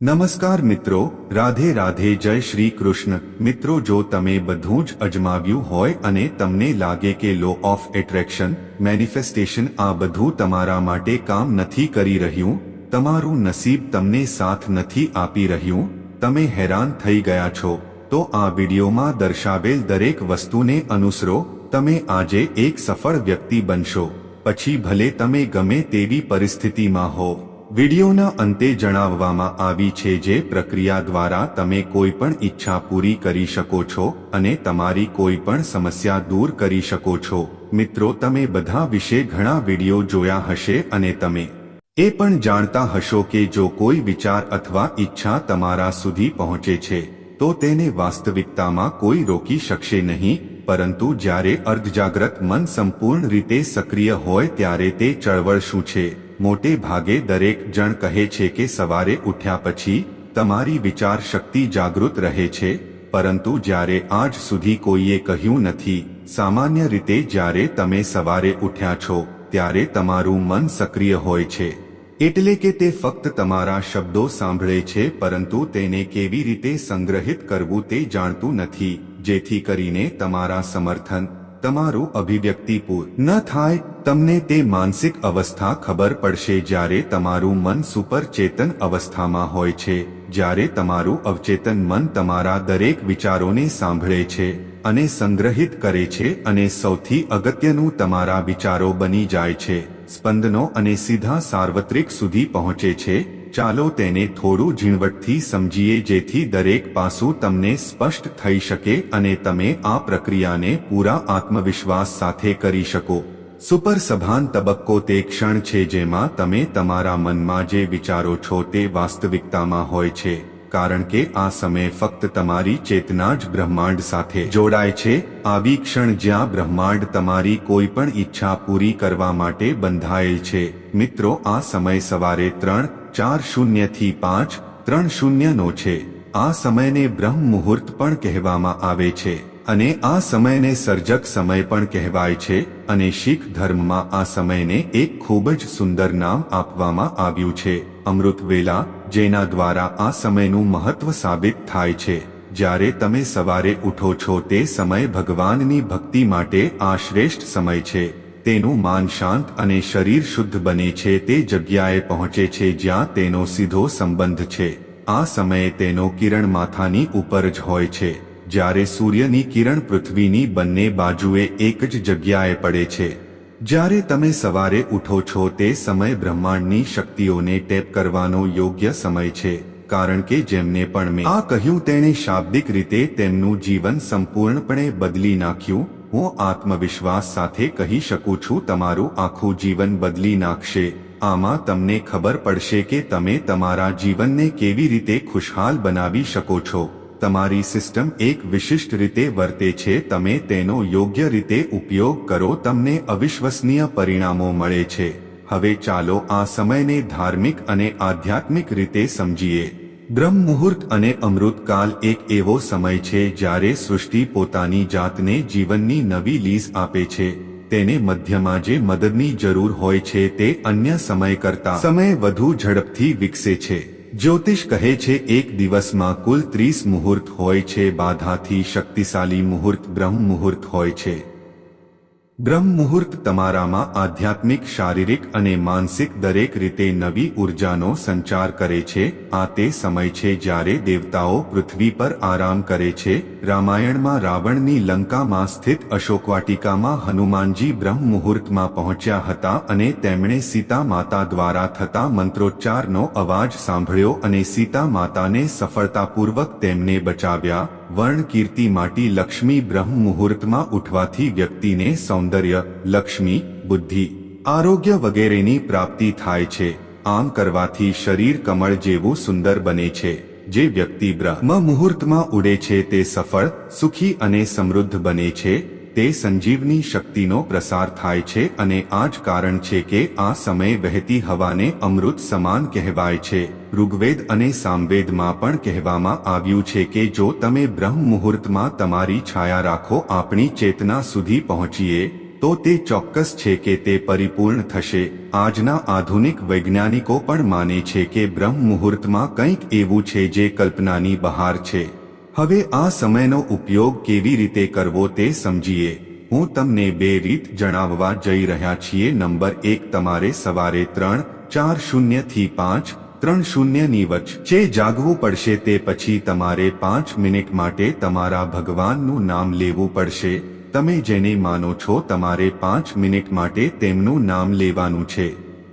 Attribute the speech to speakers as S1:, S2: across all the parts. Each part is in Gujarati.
S1: નમસ્કાર મિત્રો, રાધે રાધે જય શ્રી કૃષ્ણ. મિત્રો, જો તમે બધું જ અજમાવ્યું હોય અને તમને લાગે કે લો ઓફ એટ્રેક્શન મેનિફેસ્ટેશન આ બધું તમારા માટે કામ નથી કરી રહ્યું, તમારું નસીબ તમને સાથ નથી આપી રહ્યું, તમે હેરાન થઈ ગયા છો, તો આ વિડીયોમાં દર્શાવેલ દરેક વસ્તુને અનુસરો, તમે આજે એક સફળ વ્યક્તિ બનશો. પછી ભલે તમે ગમે તેવી પરિસ્થિતિમાં હો. વિડીયોના અંતે જણાવવામાં આવી છે જે પ્રક્રિયા દ્વારા તમે કોઈ પણ ઈચ્છા પૂરી કરી શકો છો અને તમારી કોઈ પણ સમસ્યા દૂર કરી શકો છો. મિત્રો, તમે બધા વિશે ઘણા વીડિયો જોયા હશે અને તમે એ પણ જાણતા હશો કે જો કોઈ વિચાર અથવા ઈચ્છા તમારા સુધી પહોંચે છે, તો તેને વાસ્તવિકતામાં કોઈ રોકી શકશે નહીં, પરંતુ જ્યારે અર્ધજાગ્રત મન સંપૂર્ણ રીતે સક્રિય હોય ત્યારે તે ચળવળ શું છે? મોટે ભાગે દરેક જણ કહે છે કે સવારે ઉઠ્યા પછી તમારી વિચાર શક્તિ જાગૃત રહે છે, પરંતુ જ્યારે આજ સુધી કોઈએ કહ્યું નથી, સામાન્ય રીતે જ્યારે તમે સવારે ઉઠ્યા છો, ત્યારે તમારું મન સક્રિય હોય છે. એટલે કે તે ફક્ત તમારા શબ્દો સાંભળે છે, પરંતુ તેને કેવી રીતે સંગ્રહિત કરવું તે જાણતું નથી, જેથી કરીને તમારા સમર્થન તમારું અભિવ્યક્તિપૂર ન થાય, તમને તે માનસિક અવસ્થા ખબર પડશે જ્યારે તમારું મન સુપર ચેતન અવસ્થામાં હોય છે, જ્યારે તમારું અવચેતન મન તમારા દરેક વિચારોને સાંભળે છે અને સંગ્રહિત કરે છે અને સૌથી અગત્યનું તમારા વિચારો બની જાય છે, સ્પંદનો અને સીધા સાર્વત્રિક સુધી પહોંચે છે ચાલો તેને થોડું ઝીણવટથી સમજીએ જેથી દરેક પાસું તમને સ્પષ્ટ થઈ શકે અને તમે આ પ્રક્રિયાને પૂરા આત્મવિશ્વાસ સાથે કરી શકો. સુપર સભાન તબક્કો તે ક્ષણ છે જેમાં તમે તમારા મનમાં જે વિચારો છો તે વાસ્તવિકતામાં હોય છે, કારણ કે આ સમય ફક્ત તમારી ચેતના જ બ્રહ્માંડ સાથે જોડાય છે. આવી ક્ષણ જ્યાં બ્રહ્માંડ તમારી કોઈ પણ ઈચ્છા પૂરી કરવા માટે બંધાયેલ છે. મિત્રો, આ સમય સવારે ત્રણ ચાર શૂન્યથી પાંચ ત્રણ શૂન્યનો છે. આ સમયને બ્રહ્મ મુહૂર્ત પણ કહેવામાં આવે છે અને આ સમયને સર્જક સમય પણ કહેવાય છે અને શીખ ધર્મમાં આ સમયને એક ખૂબ જ સુંદર નામ આપવામાં આવ્યું છે. અમૃત વેલા જેના દ્વારા આ સમયનું મહત્વ સાબિત થાય છે. જ્યારે તમે સવારે ઉઠો છો તે સમય ભગવાનની ભક્તિ માટે આ શ્રેષ્ઠ સમય છે. તેનું માન શાંત અને શરીર શુદ્ધ બને છે, તે જગ્યાએ પહોંચે છે જ્યાં તેનો સીધો સંબંધ છે. આ સમયે તેનો કિરણ માથાની ઉપર જ હોય છે. જ્યારે સૂર્યની કિરણ પૃથ્વીની બંને બાજુએ એક જ જગ્યાએ પડે છે. જ્યારે તમે સવારે ઉઠો છો, તે સમય બ્રહ્માંડની શક્તિઓને ટેપ કરવાનો યોગ્ય સમય છે. કારણ કે જેમને પણ મેં આ કહ્યું, તેણે શાબ્દિક રીતે તેમનું જીવન સંપૂર્ણપણે બદલી નાખ્યું હું આત્મવિશ્વાસ સાથે કહી શકું છું, તમારું આખું જીવન બદલી નાખશે. આમાં તમને ખબર પડશે કે તમે તમારા જીવનને કેવી રીતે ખુશહાલ બનાવી શકો છો. તમારી સિસ્ટમ એક વિશિષ્ટ રીતે વર્તે છે, તમે તેનો યોગ્ય રીતે ઉપયોગ કરો, તમને અવિશ્વસનીય પરિણામો મળે છે. હવે ચાલો આ સમયને ધાર્મિક અને આધ્યાત્મિક રીતે સમજીએ. બ્રહ્મ મુહૂર્ત અને અમૃતકાલ એક એવો સમય છે જ્યારે સૃષ્ટિ પોતાની જાતને જીવનની નવી લીઝ આપે છે. તેને મધ્યમાં જે મદદની જરૂર હોય છે તે અન્ય સમય કરતા સમય વધુ ઝડપથી વિકસે છે. જ્યોતિષ કહે છે એક દિવસમાં કુલ ત્રીસ મુહૂર્ત હોય છે. બાધાથી શક્તિશાળી મુહૂર્ત બ્રહ્મ મુહૂર્ત હોય છે. બ્રહ્મ મુહૂર્ત તમારામાં આધ્યાત્મિક, શારીરિક અને માનસિક દરેક રીતે નવી ઉર્જાનો સંચાર કરે છે. આ તે સમય છે જ્યારે દેવતાઓ પૃથ્વી પર આરામ કરે છે. રામાયણમાં રાવણની લંકામાં સ્થિત અશોકવાટિકામાં હનુમાનજી બ્રહ્મ મુહૂર્તમાં પહોંચ્યા હતા અને તેમણે સીતા માતા દ્વારા થતા મંત્રોચ્ચારનો અવાજ સાંભળ્યો અને સીતા માતાને સફળતાપૂર્વક તેમને બચાવ્યા. વર્ણ કીર્તિ માટી લક્ષ્મી બ્રહ્મ મુહૂર્તમાં ઉઠવાથી વ્યક્તિને સૌંદર્ય લક્ષ્મી, બુદ્ધિ, આરોગ્ય વગેરેની પ્રાપ્તિ થાય છે. આમ કરવાથી શરીર કમળ જેવું સુંદર બને છે. જે વ્યક્તિ બ્રહ્મ મુહૂર્તમાં ઉડે છે તે સફળ, સુખી અને સમૃદ્ધ બને છે. તે સંજીવની શક્તિનો પ્રસાર થાય છે અને આ જ કારણ છે કે આ સમય વહેતી હવાને અમૃત સમાન કહેવાય છે. ઋગ્વેદ અને સામવેદમાં પણ કહેવામાં આવ્યું છે કે જો તમે બ્રહ્મ મુહૂર્તમાં તમારી છાયા રાખો, આપણી ચેતના સુધી પહોંચીએ તો તે ચોક્કસ છે કે તે પરિપૂર્ણ થશે. આજના આધુનિક વૈજ્ઞાનિકો પણ માને છે કે બ્રહ્મ મુહૂર્તમાં કંઈક એવું છે જે કલ્પનાની બહાર છે. હવે આ સમયનો ઉપયોગ કેવી રીતે કરવો તે સમજીએ. હું તમને બે રીત જણાવવા જઈ રહ્યા છીએ. નંબર એક, તમારે સવારે ત્રણ, ચાર શૂન્યથી પાંચ, ત્રણ શૂન્યની વચ્ચે જાગવું પડશે તે પછી તમારે પાંચ મિનિટ માટે તમારા ભગવાનનું નામ લેવું પડશે. તમે જેને માનો છો તમારે પાંચ મિનિટ માટે તેમનું નામ લેવાનું છે,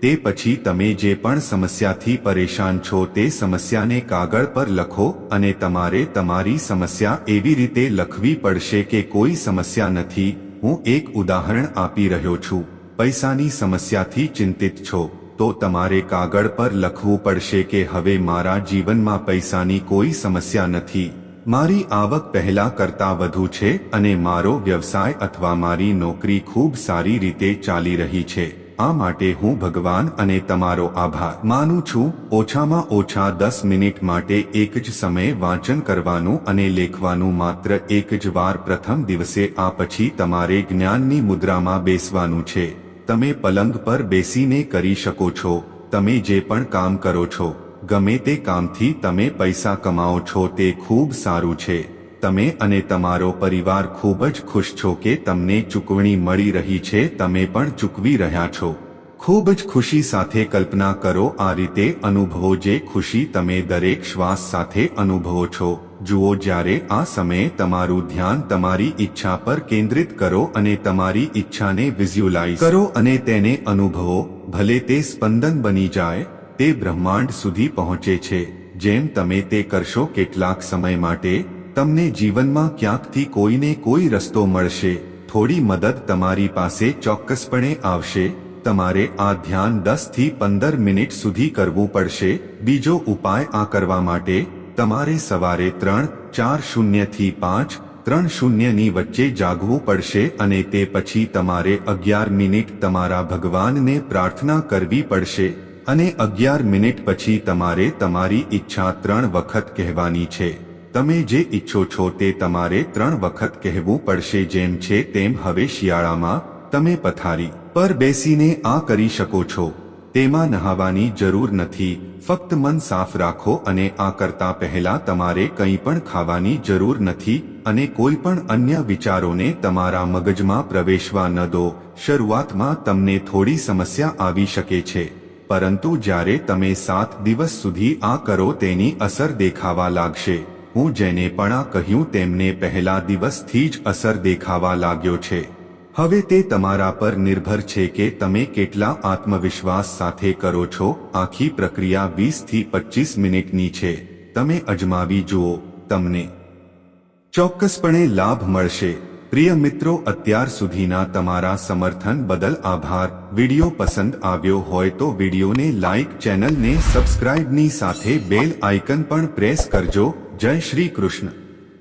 S1: તે પછી તમે જે પણ સમસ્યાથી પરેશાન છો તે સમસ્યાને કાગળ પર લખો અને તમારે તમારી સમસ્યા એવી રીતે લખવી પડશે કે કોઈ સમસ્યા નથી, હું એક ઉદાહરણ આપી રહ્યો છું. પૈસાની સમસ્યાથી ચિંતિત છો, તો તમારે કાગળ પર લખવું પડશે કે હવે મારા જીવનમાં પૈસાની કોઈ સમસ્યા નથી. મારી આવક પહેલા કરતા વધુ છે અને મારો વ્યવસાય અથવા મારી નોકરી ખૂબ સારી રીતે ચાલી રહી છે. આ માટે હું ભગવાન અને તમારો આભાર માનું છું. ઓછામાં ઓછા દસ મિનિટ માટે એક જ સમયે વાંચન કરવાનું અને લેખવાનું માત્ર એક જ વાર પ્રથમ દિવસે આ પછી તમારે જ્ઞાનની મુદ્રામાં બેસવાનું છે. તમે પલંગ પર બેસીને કરી શકો છો. તમે જે પણ કામ કરો છો. ગમે તે કામથી તમે પૈસા કમાઓ છો તે ખૂબ સારું છે. તમે અને તમારો પરિવાર ખૂબ જ ખુશ છો કે તમને ચૂકવણી મળી રહી છે, તમે પણ ચૂકવી રહ્યા છો. ખૂબ જ ખુશી સાથે કલ્પના કરો આ રીતે અનુભવો જે ખુશી તમે દરેક શ્વાસ સાથે અનુભવો છો. જુઓ જ્યારે આ સમયે તમારું ધ્યાન તમારી ઈચ્છા પર કેન્દ્રિત કરો અને તમારી ઈચ્છાને વિઝ્યુલાઇઝ કરો અને તેને અનુભવો, ભલે તે સ્પંદન બની જાય તે બ્રહ્માંડ સુધી પહોંચે છે. જેમ તમે તે કરશો કેટલાક સમય માટે, તમને જીવનમાં ક્યાંકથી કોઈને કોઈ રસ્તો મળશે. થોડી મદદ તમારી પાસે ચોક્કસપણે આવશે. તમારે આ ધ્યાન દસથી પંદર મિનિટ સુધી કરવું પડશે. બીજો ઉપાય આ કરવા માટે, તમારે સવારે ત્રણ, ચાર શૂન્યથી પાંચ, ત્રણ શૂન્યની વચ્ચે જાગવું પડશે અને તે પછી તમારે અગિયાર મિનિટ તમારા ભગવાનને પ્રાર્થના કરવી પડશે. અને અગિયાર મિનિટ પછી તમારે તમારી ઈચ્છા ત્રણ વખત કહેવાની છે. તમે જે ઈચ્છો છો તે તમારે ત્રણ વખત કહેવું પડશે જેમ છે તેમ હવે શિયાળામાં તમે પથારી પર બેસીને આ કરી શકો છો. તેમાં નહાવાની જરૂર નથી. ફક્ત મન સાફ રાખો અને આ કરતા પહેલા તમારે કંઈ પણ ખાવાની જરૂર નથી અને કોઈ પણ અન્ય વિચારોને તમારા મગજમાં પ્રવેશવા ન દો. શરૂઆતમાં તમને થોડી સમસ્યા આવી શકે છે. પરંતુ જ્યારે તમે સાત દિવસ સુધી આ કરો તેની અસર દેખાવા લાગશે. હું જેને પણ આ કહ્યું તેમને પહેલા દિવસથી જ અસર દેખાવા લાગ્યો છે. હવે તે તમારા પર નિર્ભર છે કે તમે કેટલા આત્મવિશ્વાસ સાથે કરો છો. આખી પ્રક્રિયા વીસથી પચીસ મિનિટની છે. તમે અજમાવી જુઓ, તમને ચોક્કસપણે લાભ મળશે. પ્રિય મિત્રો, અત્યાર સુધીના તમારા સમર્થન બદલ આભાર. વિડિયો પસંદ આવ્યો હોય તો વિડિયોને લાઇક ચેનલને સબસ્ક્રાઇબની સાથે બેલ આઇકન પણ પ્રેસ કરજો. જય શ્રી કૃષ્ણ.